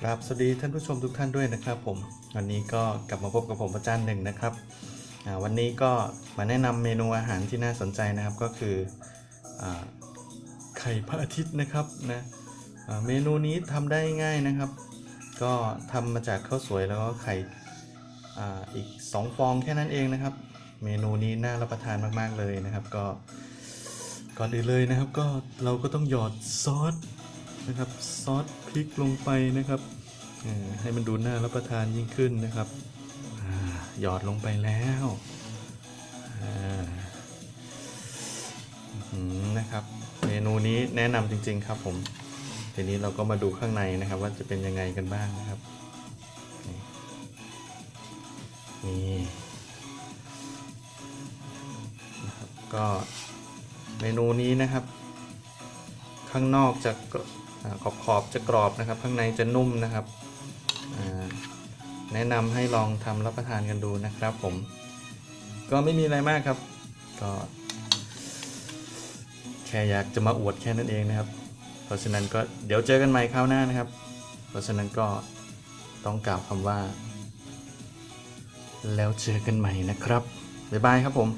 ครับสวัสดีท่านผู้ชมทุกท่านด้วยนะครับผมวันนี้ก็กลับมาพบกับผมอาจารย์หนึ่งนะครับอ่าวันนี้ก็มาแนะนำเมนูอาหารที่น่าสนใจนะครับก็คืออาไข่พระอาทิตย์นะครับนะอ่าเมนูนี้ทำได้ง่ายนะครับ ก็ทำมาจากข้าวสวยแล้วก็ไข่อ่าอีก 2 ฟองแค่นั้นเองนะครับ เมนูนี้น่ารับประทานมากๆเลยนะครับ ก็ก่อนอื่นเลยนะครับก็เราก็ต้องหยอดซอส นะครับซอสพริกลงไปนะครับให้มันดูน่ารับประทานยิ่งขึ้นนะครับหยอดลงไปแล้วนะครับ เมนูนี้แนะนำจริง ๆ ครับผมทีนี้เราก็มาดูข้างในนะครับ ว่าจะเป็นยังไงกันบ้างนะครับนี่นะครับก็เมนูนี้นะครับ ข้างนอกจะ ขอบขอบๆจะกรอบนะครับ ข้างในจะนุ่มนะครับแนะนำให้ลองทำรับประทานกันดูนะครับ ผม ก็ไม่มีอะไรมากครับ ก็แค่อยากจะมาอวดแค่นั้นเองนะครับ เพราะฉะนั้นก็เดี๋ยวเจอกันใหม่คราวหน้านะครับ เพราะฉะนั้นก็ต้องกล่าวคำว่า แล้วเจอกันใหม่นะครับบ๊ายบายครับผม